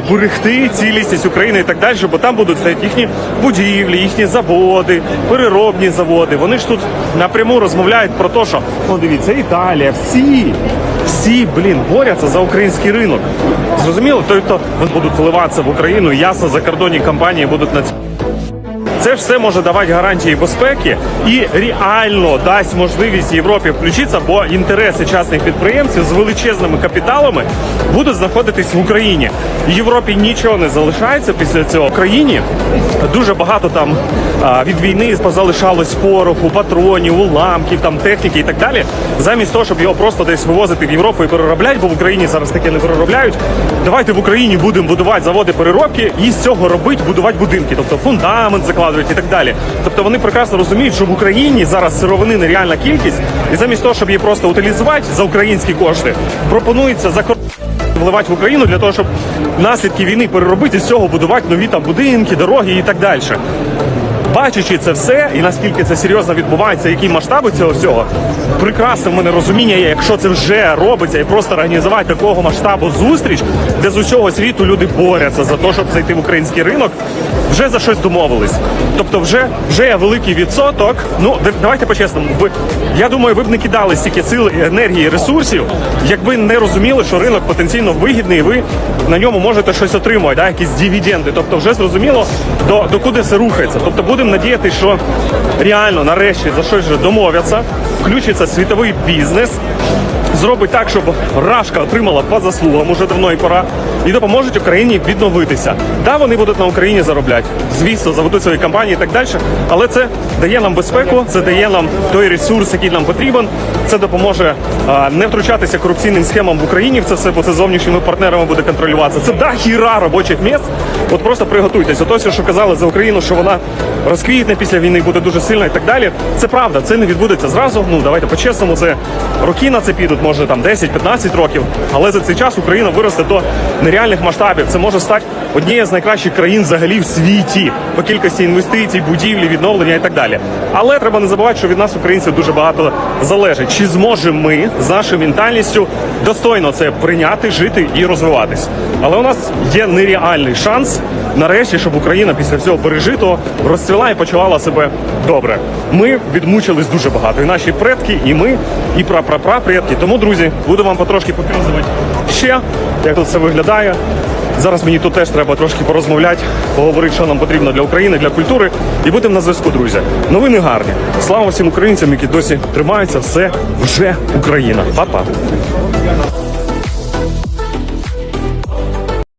берегти цілісність України і так далі, бо там будуть стояти їхні будівлі, їхні заводи, переробні заводи. Вони ж тут напряму розмовляють про те, що ну дивіться, Італія, всі, всі, блін, борються за український ринок. Зрозуміло, тобто вони будуть вливатися в Україну, ясно, закордонні компанії будуть на цьому. Це ж все може давати гарантії безпеки і реально дасть можливість Європі включитися, бо інтереси частних підприємців з величезними капіталами будуть знаходитись в Україні. Європі нічого не залишається після цього. В Україні дуже багато там від війни позалишалось пороху, патронів, уламків, там техніки і так далі. Замість того, щоб його просто десь вивозити в Європу і переробляти, бо в Україні зараз таке не переробляють. Давайте в Україні будемо будувати заводи переробки і з цього робити будувати будинки, тобто фундамент закладувати і так далі. Тобто вони прекрасно розуміють, що в Україні зараз сировини нереальна кількість, і замість того, щоб її просто утилізувати за українські кошти, пропонується за вливати в Україну для того, щоб наслідки війни переробити з цього будувати нові там будинки, дороги і так далі. Бачачи це все, і наскільки це серйозно відбувається, які масштаби цього всього, прекрасне в мене розуміння є, якщо це вже робиться, і просто організувати такого масштабу зустріч, де з усього світу люди борються за те, щоб зайти в український ринок, вже за щось домовились. Тобто, вже вже великий відсоток. Ну давайте по-чесному. Ви я думаю, ви б не кидали стільки сил, енергії, ресурсів, якби не розуміли, що ринок потенційно вигідний, і ви на ньому можете щось отримувати, да, якісь дивіденди. Тобто, вже зрозуміло, до, до куди все рухається. Тобто, будемо надіятися, що реально нарешті за щось вже домовляться, включиться світовий бізнес. Зробить так, щоб Рашка отримала по заслугам уже давно і пора, і допоможуть Україні відновитися. Да, вони будуть на Україні заробляти. Звісно, заведуть свої компанії і так далі. Але це дає нам безпеку, це дає нам той ресурс, який нам потрібен. Це допоможе а, не втручатися корупційним схемам в Україні. Це все, бо це зовнішніми партнерами буде контролюватися. Це да хіра робочих місць. От просто приготуйтесь. Ото все, що казали за Україну, що вона розквітне після війни, буде дуже сильна і так далі. Це правда, це не відбудеться зразу. Ну давайте по-чесному, це роки на це підуть, може там 10-15 років. Але за цей час Україна виросте до нереальних масштабів. Це може стати однією з найкращих країн взагалі в світі по кількості інвестицій, будівлі, відновлення і так далі. Але треба не забувати, що від нас, українців, дуже багато залежить. Чи зможемо ми з нашою ментальністю достойно це прийняти, жити і розвиватись? Але у нас є нереальний шанс нарешті, щоб Україна після всього пережитого розцвіла і почувала себе добре. Ми відмучились дуже багато. І наші предки, і ми, і прапрапрапредки. Тому, друзі, буду вам потрошки показувати ще, як тут все виглядає. Зараз мені тут теж треба трошки порозмовляти, поговорити, що нам потрібно для України, для культури. І будемо на зв'язку, друзі. Новини гарні. Слава всім українцям, які досі тримаються. Все вже Україна. Па-па.